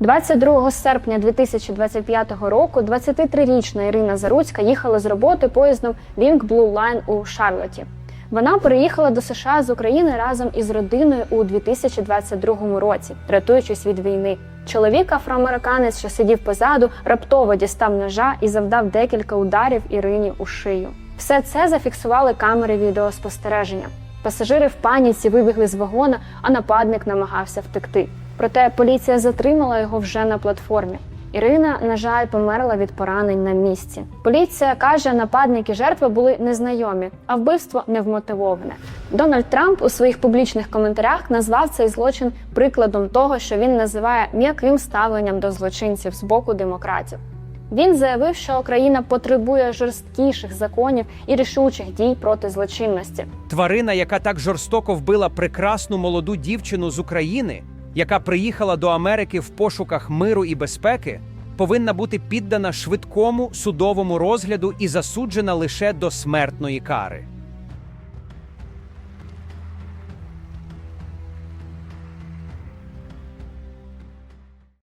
22 серпня 2025 року 23-річна Ірина Заруцька їхала з роботи поїздом Wing Blue Line у Шарлоті. Вона переїхала до США з України разом із родиною у 2022 році, рятуючись від війни. Чоловік афроамериканець, що сидів позаду, раптово дістав ножа і завдав декілька ударів Ірині у шию. Все це зафіксували камери відеоспостереження. Пасажири в паніці вибігли з вагона, а нападник намагався втекти. Проте поліція затримала його вже на платформі. Ірина, на жаль, померла від поранень на місці. Поліція каже, нападники жертви були незнайомі, а вбивство невмотивоване. Дональд Трамп у своїх публічних коментарях назвав цей злочин прикладом того, що він називає м'яким ставленням до злочинців з боку демократів. Він заявив, що Україна потребує жорсткіших законів і рішучих дій проти злочинності. Тварина, яка так жорстоко вбила прекрасну молоду дівчину з України, яка приїхала до Америки в пошуках миру і безпеки, повинна бути піддана швидкому судовому розгляду і засуджена лише до смертної кари.